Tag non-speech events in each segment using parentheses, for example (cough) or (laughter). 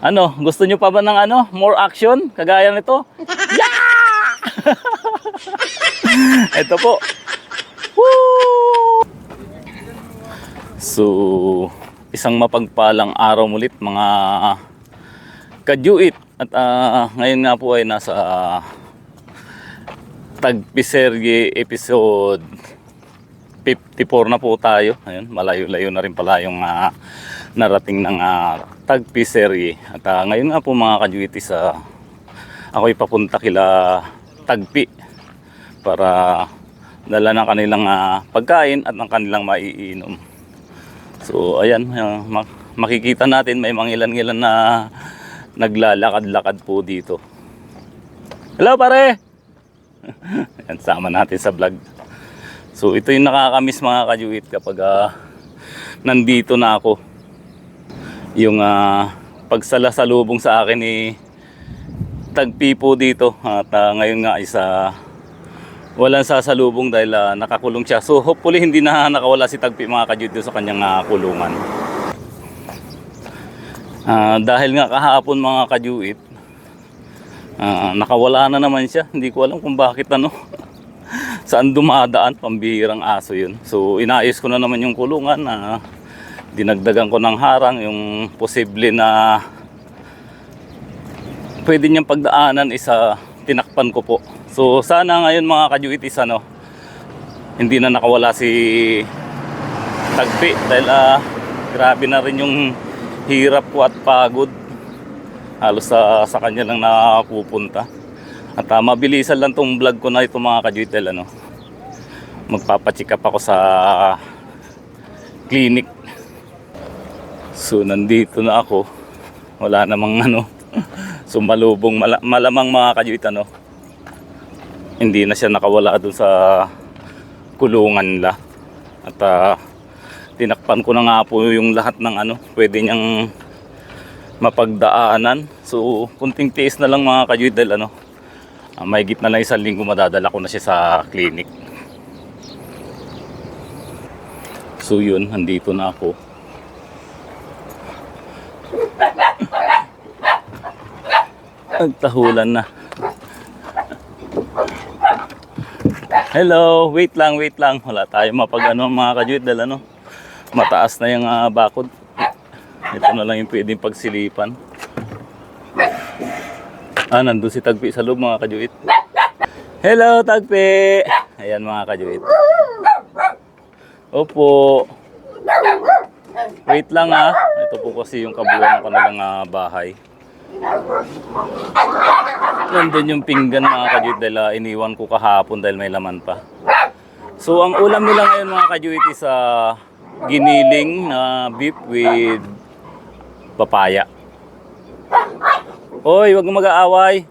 Ano, gusto nyo pa ba ng ano, more action? Kagaya nito? Yeah! (laughs) Ito po. Woo! So, isang mapagpalang araw mulit mga kajuit. At ah, ngayon nga po ay nasa Tagpiserye episode 54 na po tayo. Ayun, malayo-layo na rin pala yung ah, narating ng uh, Tagpiserye. At ah, ngayon nga po mga kajuiti sa ako'y papunta kila Tagpi para dala ng kanilang ah, pagkain at ng kanilang maiinom. So ayan, mak- makikita natin may mga ilan-ilan na naglalakad-lakad po dito. Hello pare! (laughs) Ayan, sama natin sa vlog. So ito yung nakakamiss mga kajuit kapag ah, nandito na ako. Yung uh, pagsalasalubong sa akin ni tagpi po dito at ah, ngayon nga isa walang sasalubong dahil ah, nakakulong siya. So hopefully hindi na nakawala si tagpi mga doon sa kanyang ah, kulungan. Ah, dahil nga kahapon mga kajuit, ah, nakawala na naman siya. Hindi ko alam kung bakit ano. (laughs) Saan dumadaan, pambihirang aso yun. So inayos ko na naman yung kulungan na dinagdagan ko ng harang yung posible na pwede niyang pagdaanan isa tinakpan ko po. So sana ngayon mga kajuit is ano, hindi na nakawala si Tagpi dahil ah, grabe na rin yung hirap ko at pagod. Halos sa, sa kanya lang napupunta. At uh, mabilisan lang tong vlog ko na ito mga kajuitel ano. Magpapacheck ako sa clinic so nandito na ako. Wala namang ano. (laughs) Sumalubong Mala- malamang mga kajuit ano. Hindi na siya nakawala dun sa kulungan la at ah, tinakpan ko na nga po yung lahat ng ano pwede niyang mapagdaanan. So kunting tiis na lang mga kajuit dahil ano ah, may na lang isang linggo madadala ko na siya sa clinic. So yun andito na ako nagtahulan na Hello, wait lang, wait lang. Wala tayo mapag ano mga kajuit dahil ano, mataas na yung ah, bakod. Ito na lang yung pwedeng pagsilipan. Ah, nandun si Tagpi sa loob mga kajuit. Hello, Tagpi! Ayan mga kajuit. Opo. Wait lang ah. Ito po kasi yung kabuuan ng kanilang ah, bahay. Nandun yung pinggan mga kajuit dahil ah, iniwan ko kahapon dahil may laman pa. So ang ulam nila ngayon mga kajuit is ah, giniling na beef with papaya. Hoy, wag mag-aaway.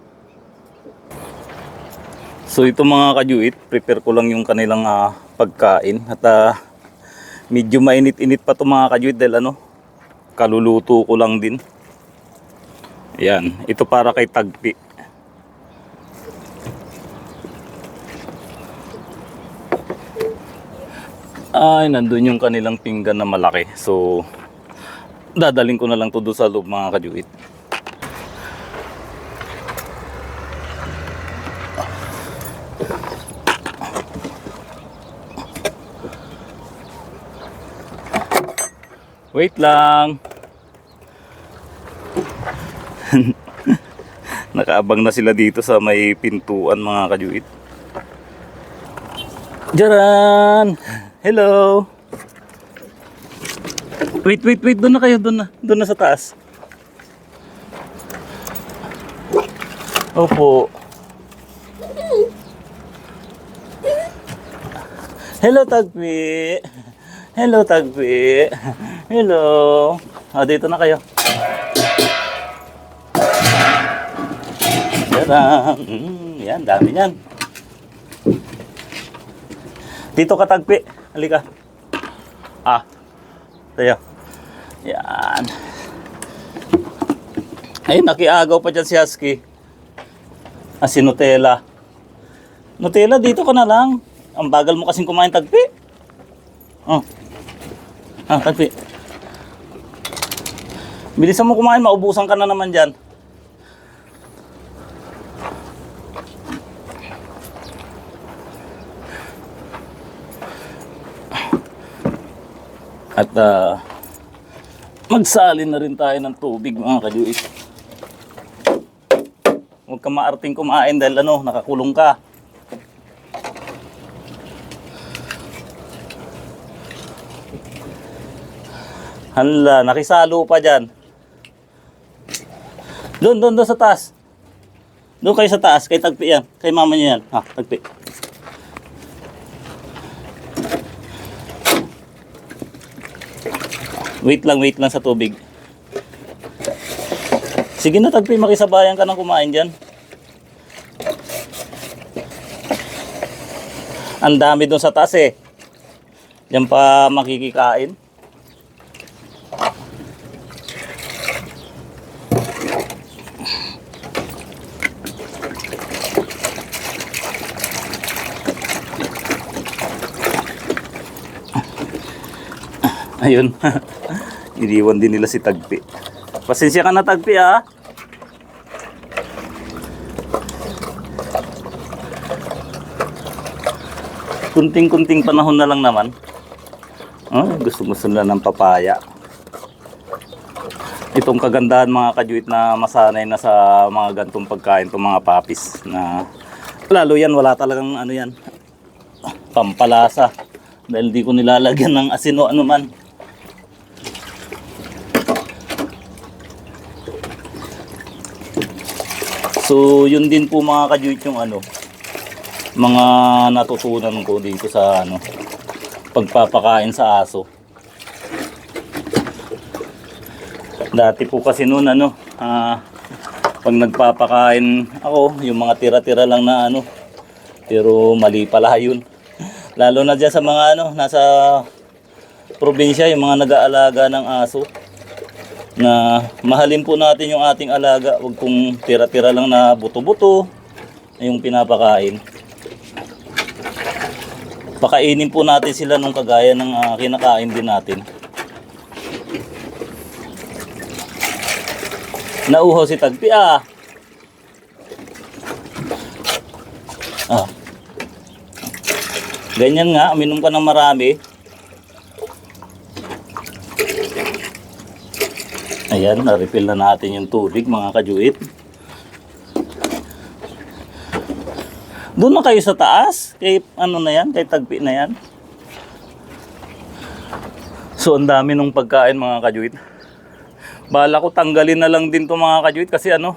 So ito mga kajuit, prepare ko lang yung kanilang ah, pagkain at ah, medyo mainit-init pa to mga kajuit dahil ano, kaluluto ko lang din. Yan, ito para kay Tagpi. Ay, nandun yung kanilang pinggan na malaki. So, dadaling ko na lang to doon sa loob mga kajuit. Wait lang. (laughs) Nakaabang na sila dito sa may pintuan mga kajuit. Jaran! Hello! Wait, wait, wait. Doon na kayo. Doon na. Doon na sa taas. Opo. Hello, Tagpi. Hello, Tagpi. Hello. Ah, dito na kayo. Tadam! Mm, yan, dami yan. Dito ka, Tagpi. Halika. Ah. Tayo. Yan. Ay, nakiagaw pa dyan si Husky. Ah, si Nutella. Nutella, dito ka na lang. Ang bagal mo kasing kumain, Tagpi. Oh. Ah, Tagpi. Bilisan mo kumain, maubusan ka na naman dyan. At ah, magsalin na rin tayo ng tubig mga kajuit. Huwag ka maarting kumain dahil ano, nakakulong ka. Hala, nakisalo pa dyan. Doon, doon, doon sa taas. Doon kayo sa taas, kay Tagpi yan. Kay mama niya yan. Ha, Tagpi. Wait lang, wait lang sa tubig. Sige na, Tagpi, makisabayan ka ng kumain dyan. Ang dami doon sa taas eh. Diyan pa makikikain. Ayun. (laughs) Iniwan din nila si Tagpi. Pasensya ka na Tagpi ah. Kunting-kunting panahon na lang naman. Oh, gusto gusto nila ng papaya. Itong kagandahan mga kajuit na masanay na sa mga gantong pagkain, itong mga papis na lalo yan, wala talagang ano yan, pampalasa. Dahil di ko nilalagyan ng asin o ano man. So, yun din po mga kajuit yung ano, mga natutunan ko dito sa ano, pagpapakain sa aso. Dati po kasi noon ano, ah, pag nagpapakain ako, yung mga tira-tira lang na ano, pero mali pala (laughs) yun. Lalo na dyan sa mga ano, nasa probinsya, yung mga nag-aalaga ng aso na mahalin po natin yung ating alaga. Huwag kung tira-tira lang na buto-buto na yung pinapakain. Pakainin po natin sila nung kagaya ng ah, kinakain din natin. Nauho si Tagpi ah. Ah. Ganyan nga, uminom ka ng marami. Ayan, na-refill na natin yung tubig mga kajuit. Doon na kayo sa taas? Kay ano na yan? Kay tagpi na yan? So, ang dami nung pagkain mga kajuit. Bala ko tanggalin na lang din to mga kajuit kasi ano,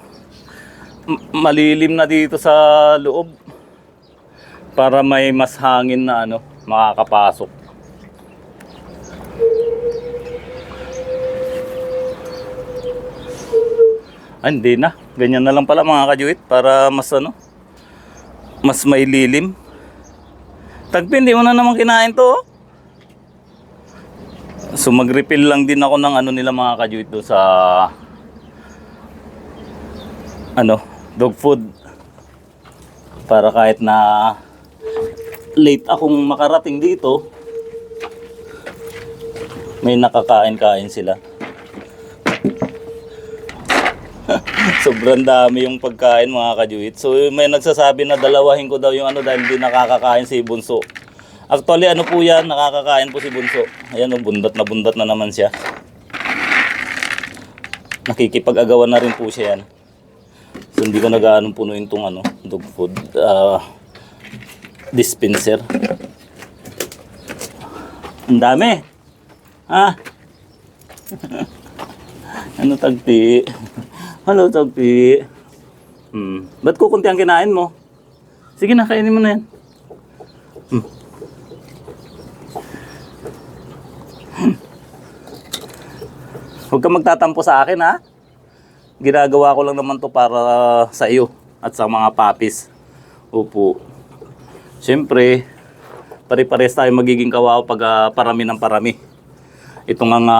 malilim na dito sa loob para may mas hangin na ano, makakapasok. Ah, hindi na. Ganyan na lang pala mga kajuit para mas ano, mas may lilim. Tagpi, hindi mo na naman kinain to. oh. So mag-refill lang din ako ng ano nila mga kajuit do sa ano, dog food. Para kahit na late akong makarating dito, may nakakain-kain sila. Sobrang dami yung pagkain mga kajuit. So may nagsasabi na dalawahin ko daw yung ano dahil hindi nakakakain si Bunso. Actually ano po yan, nakakakain po si Bunso. Ayan o, bundat na bundat na naman siya. Nakikipag-agawan na rin po siya yan. So hindi ko nag-aanong punuin tong ano, dog food ah, dispenser. Ang dami. Ha? (laughs) ano tagpi? Hello, Tagpi. Hmm. Ba't kukunti ang kinain mo? Sige na, kainin mo na yan. Hmm. Huwag ka magtatampo sa akin, ha? Ginagawa ko lang naman to para sa iyo at sa mga papis. Opo. Siyempre, pare-pares tayo magiging kawawa pag ah, parami ng parami. Ito nga nga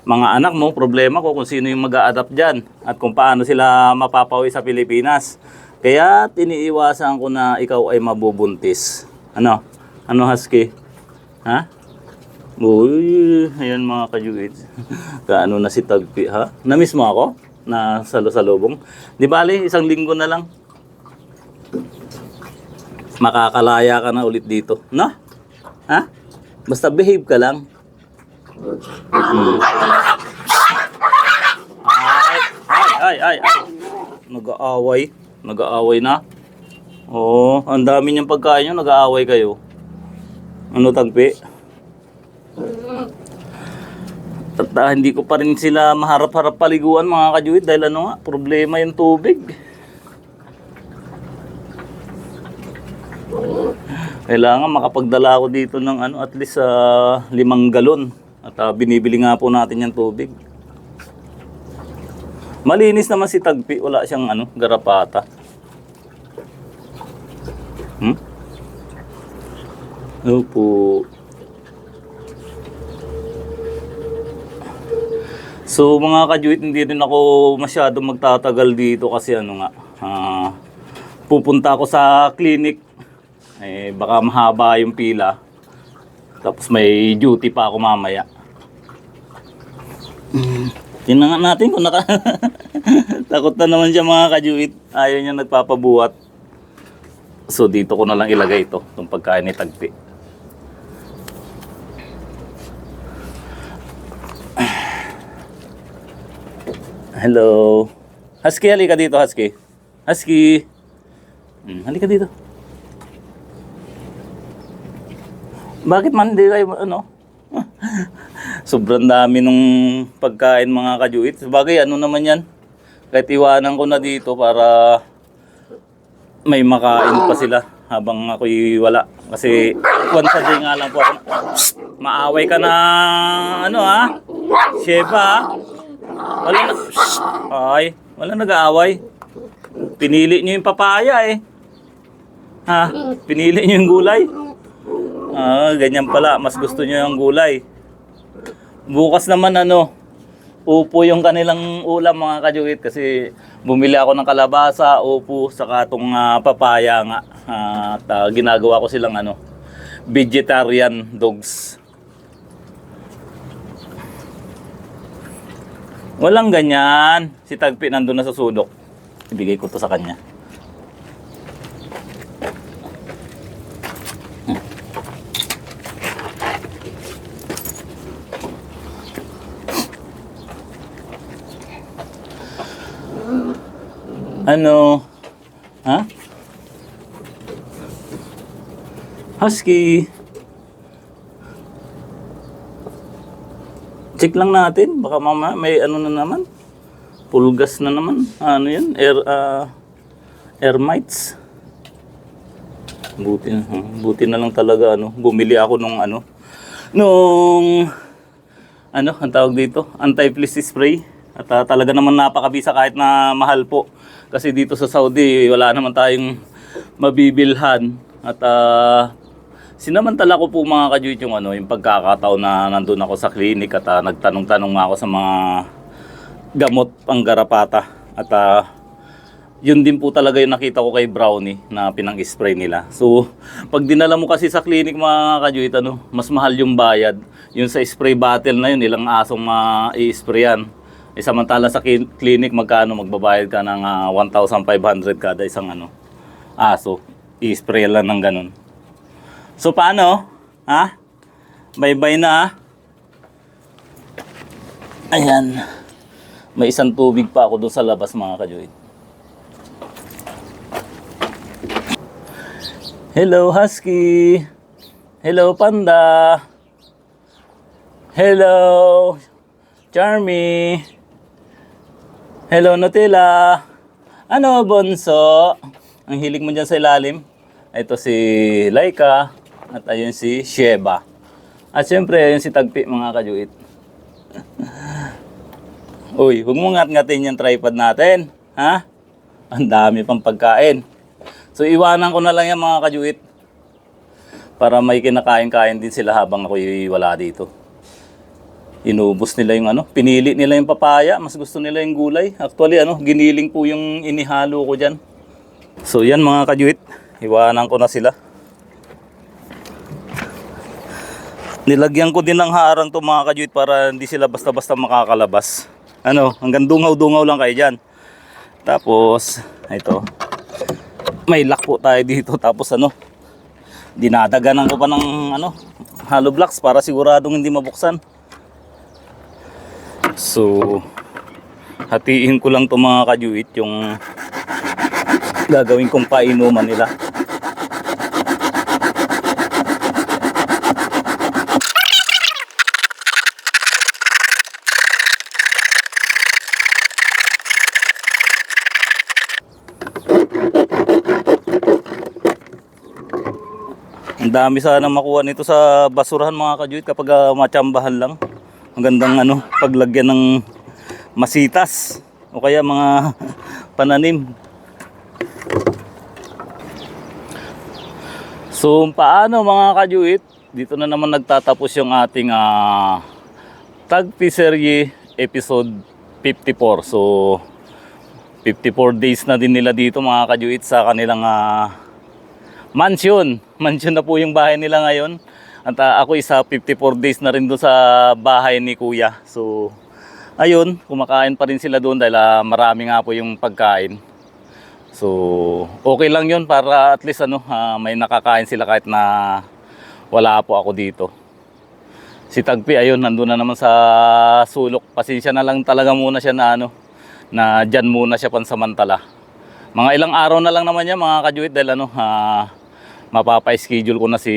mga anak mo, problema ko kung sino yung mag adapt dyan at kung paano sila mapapawi sa Pilipinas. Kaya tiniiwasan ko na ikaw ay mabubuntis. Ano? Ano, Husky? Ha? Uy, ayan mga kajuit. Kaano (laughs) na si Tagpi, ha? Namiss mo ako? Na salo-salubong? Di bali, isang linggo na lang. Makakalaya ka na ulit dito. No? Ha? Basta behave ka lang. Ay, ay, ay, ay, ay. Nag-aaway. Nag-aaway na. Oo, ang dami niyang pagkain nyo, nag-aaway kayo. Ano tagpi? At ah, hindi ko pa rin sila maharap-harap paliguan mga kajuit dahil ano nga, problema yung tubig. Kailangan makapagdala ako dito ng ano, at least sa limang galon. At ah, binibili nga po natin yung tubig. Malinis naman si Tagpi, wala siyang ano, garapata. Hmm? Opo. So mga kajuit, hindi rin ako masyado magtatagal dito kasi ano nga, ah, pupunta ako sa clinic. Eh, baka mahaba yung pila. Tapos may duty pa ako mamaya. Tingnan natin kung naka... (laughs) Takot na naman siya mga kajuit. Ayaw niya nagpapabuhat. So dito ko na lang ilagay ito, itong pagkain ni Tagpi. Hello. Husky, halika dito, Husky. Husky. Hmm, halika dito. Bakit man hindi kayo, ano? (laughs) Sobrang dami nung pagkain mga kajuit. Sabagay, ano naman yan? Kahit iwanan ko na dito para may makain pa sila habang ako'y wala. Kasi once a day nga lang po ako. Maaway ka na ano ha? Sheba? Wala na. Ay, wala nag-aaway. Pinili niyo yung papaya eh. Ha? Pinili niyo yung gulay. Ah, ganyan pala. Mas gusto niyo yung gulay. Bukas naman ano, upo yung kanilang ulam mga kajuit kasi bumili ako ng kalabasa, upo, saka itong ah, papaya nga. At ah, ginagawa ko silang ano, vegetarian dogs. Walang ganyan. Si Tagpi nandun na sa sulok. Ibigay ko to sa kanya. Ano? Ha? Husky. Check lang natin. Baka mama may ano na naman. Pulgas na naman. Ano yan? Air, ah, air mites. Buti, hmm, buti na lang talaga ano. Bumili ako nung ano. Nung ano, ang tawag dito, anti-fleas spray. At ah, talaga naman napakabisa kahit na mahal po. Kasi dito sa Saudi, wala naman tayong mabibilhan. At ah, sinamantala ko po mga kajuit yung ano, yung pagkakataon na nandun ako sa clinic at ah, nagtanong-tanong ako sa mga gamot pang garapata. At ah, yun din po talaga yung nakita ko kay Brownie na pinang-spray nila. So, pag dinala mo kasi sa clinic mga kajuit, ano, mas mahal yung bayad. Yung sa spray bottle na yun, ilang asong ma-i-sprayan. Eh, samantala sa clinic, magkano magbabayad ka ng ah, 1,500 kada isang ano, aso. I-spray lang ng ganun. So, paano? Ha? Bye-bye na. Ayan. May isang tubig pa ako doon sa labas mga kajuit. Hello, Husky. Hello, Panda. Hello, Charmy. Hello, Nutella. Ano, Bonso? Ang hilig mo dyan sa ilalim? Ito si Laika. At ayun si Sheba. At syempre, ayun si Tagpi, mga kajuit. (laughs) Uy, huwag mo ngat-ngatin yung tripod natin. Ha? Ang dami pang pagkain. So iwanan ko na lang yan mga kajuit. Para may kinakain-kain din sila habang ako wala dito. Inubos nila yung ano, pinili nila yung papaya, mas gusto nila yung gulay. Actually ano, giniling po yung inihalo ko dyan. So yan mga kajuit, iwanan ko na sila. Nilagyan ko din ng harang to mga kajuit para hindi sila basta-basta makakalabas. Ano, hanggang dungaw-dungaw lang kayo dyan. Tapos, ito. May lock po tayo dito. Tapos ano, dinadaganan ko pa ng ano, hollow blocks para siguradong hindi mabuksan. So, hatiin ko lang to mga kajuit yung gagawin kong painuman nila. Ang dami sana makuha nito sa basurahan mga kajuit kapag uh, matsambahan lang. Ang gandang ano, paglagyan ng masitas o kaya mga (laughs) pananim. So paano mga kajuit, dito na naman nagtatapos yung ating uh, Tagpi Serye episode 54. So 54 days na din nila dito mga kajuit sa kanilang ah, mansion. Mansion na po yung bahay nila ngayon. At ah, ako isa 54 days na rin doon sa bahay ni Kuya. So ayun, kumakain pa rin sila doon dahil ah, marami nga po yung pagkain. So okay lang yun para at least ano, ah, may nakakain sila kahit na wala po ako dito. Si Tagpi ayun, nandun na naman sa sulok. Pasensya na lang talaga muna siya na ano, na dyan muna siya pansamantala. Mga ilang araw na lang naman yan mga kajuit dahil ano, ah, mapapa-schedule ko na si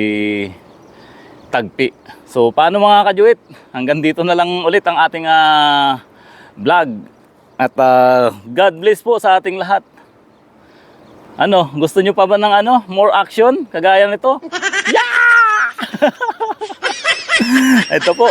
Tagpi. So paano mga kajuit? Hanggang dito na lang ulit ang ating ah, vlog. At ah, God bless po sa ating lahat. Ano, gusto nyo pa ba ng ano, more action? Kagaya nito? (laughs) Yeah! (laughs) Ito po,